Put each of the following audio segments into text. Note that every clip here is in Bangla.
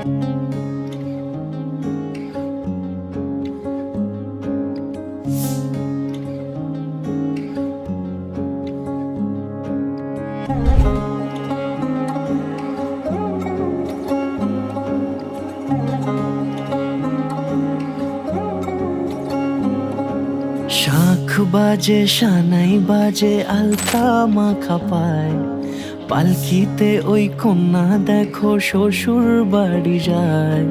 শাখ বাজে সানাই বাজে আলতা মাখা পায়। পালকিতে ওই কন্যা দেখো শ্বশুর বাড়ি যায়।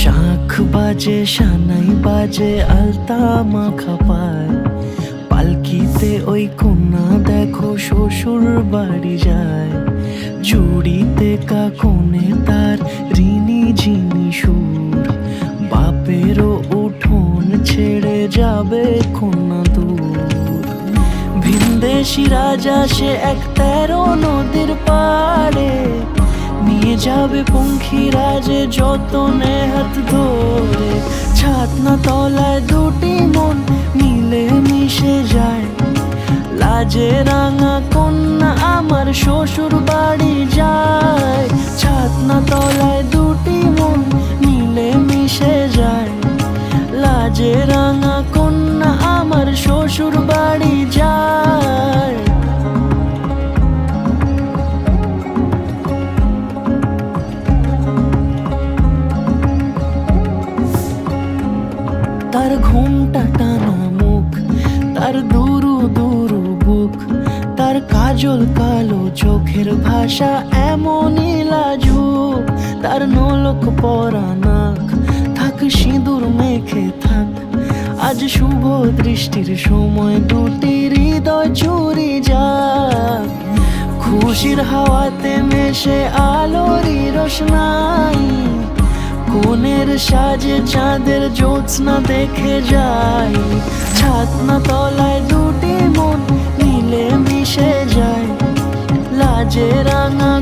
শাখ বাজে, সানাই বাজে, আলতা মাখা পায়। পালকিতে ওই কন্যা দেখো শ্বশুর বাড়ি যায়। জুড়িতে কাকনে তার ঋণী ঝিনি সুর বাপেরও উঠোন ছেড়ে যাবে কন্যা দূর। ভিনদেশি রাজা সে এক তেরো নদীর পাড়ে নিয়ে যাবে পঙ্খী রাজে যতনে হাত ধরে। ছাতনা তলায় দুটি মন মিলে মিশে যায়। লাজে রাঙা কন্যা আমার শ্বশুর বাড়ি তার ঘুমটা টানা মুখ, তার দুরু দুরু বুক, তার কাজল কালো চোখের ভাষা এমনই লাজুক। তার নলক পরা নাক, থাক সিঁদুর মেখে থাক। আজ শুভ দৃষ্টির সময়, দুটি হৃদয় চুরি যাক। খুশির হাওয়াতে মেশে আলোরই রোশনাই কোনের সাজে চাঁদের জ্যোৎস্না দেখে যাই ছাতনা তলায় দুটি মন মিলে মিশে যায়। লাজে রাঙা